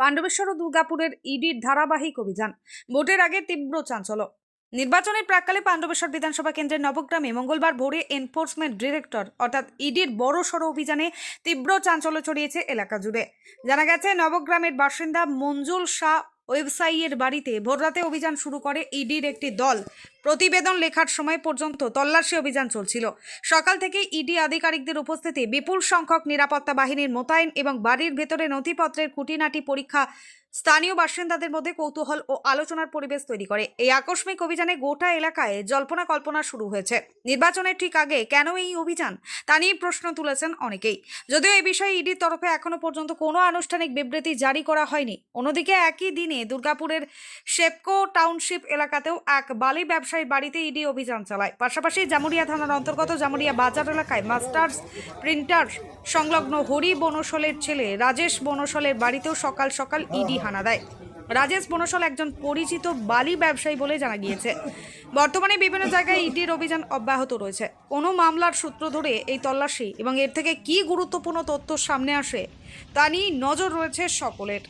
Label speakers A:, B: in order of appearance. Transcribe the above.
A: পাণ্ডবেশ্বর ও দুর্গাপুরের ইডির ধারাবাহিক অভিযান। ভোটের আগে তীব্র চাঞ্চল্য। নির্বাচনের প্রাককালে পাণ্ডবেশ্বর বিধানসভা কেন্দ্রের নবগ্রামে মঙ্গলবার ভোরে এনফোর্সমেন্ট ডিরেক্টর অর্থাৎ ইডির বড় সড়ো অভিযানে তীব্র চাঞ্চল্য ছড়িয়েছে এলাকা জুড়ে। জানা গেছে, নবগ্রামের বাসিন্দা মঞ্জুল শাহ ওয়েবসাইয়ের বাড়িতে ভোররাতে অভিযান শুরু করে ইডির একটি দল। প্রতিবেদন লেখার সময় পর্যন্ত তল্লাশি অভিযান চলছিল। সকাল থেকে ইডি আধিকারিকদের উপস্থিতি বিপুল সংখ্যক নিরাপত্তা বাহিনীর মোতায়েন এবং বাড়ির ভেতরে নথিপত্রের খুঁটিনাটি পরীক্ষা স্থানীয় বাসিন্দাদের মধ্যে কৌতূহল ও আলোচনার পরিবেশ তৈরি করে। এই আকস্মিক অভিযানে গোটা এলাকায় জল্পনা কল্পনা শুরু হয়েছে। নির্বাচনের ঠিক আগে কেন এই অভিযান? তা নিয়ে প্রশ্ন তুলেছেন অনেকেই। যদিও এই বিষয়ে ইডির তরফে এখনও পর্যন্ত কোনো আনুষ্ঠানিক বিবৃতি জারি করা হয়নি। অন্যদিকে একই দিনে দুর্গাপুরের শেপকো টাউনশিপ এলাকাতেও এক বালি ব্যবসায়ীর বাড়িতে ইডি অভিযান চালায়। পাশাপাশি জামুরিয়া থানার অন্তর্গত জামুরিয়া বাজার এলাকায় মাস্টার্স প্রিন্টার সংলগ্ন হরি বনশলের ছেলে রাজেশ বনশলের বাড়িতেও সকাল সকাল ইডি হানা দেয়। রাজেশ বনশল একজন পরিচিত বালি ব্যবসায়ী বলে জানা গিয়েছে। বর্তমানে বিভিন্ন জায়গায় ইডির অভিযান অব্যাহত রয়েছে। কোনো মামলার সূত্র ধরে এই তল্লাশি এবং এর থেকে কি গুরুত্বপূর্ণ তথ্য সামনে আসে তা নিয়ে নজর রয়েছে সকলের।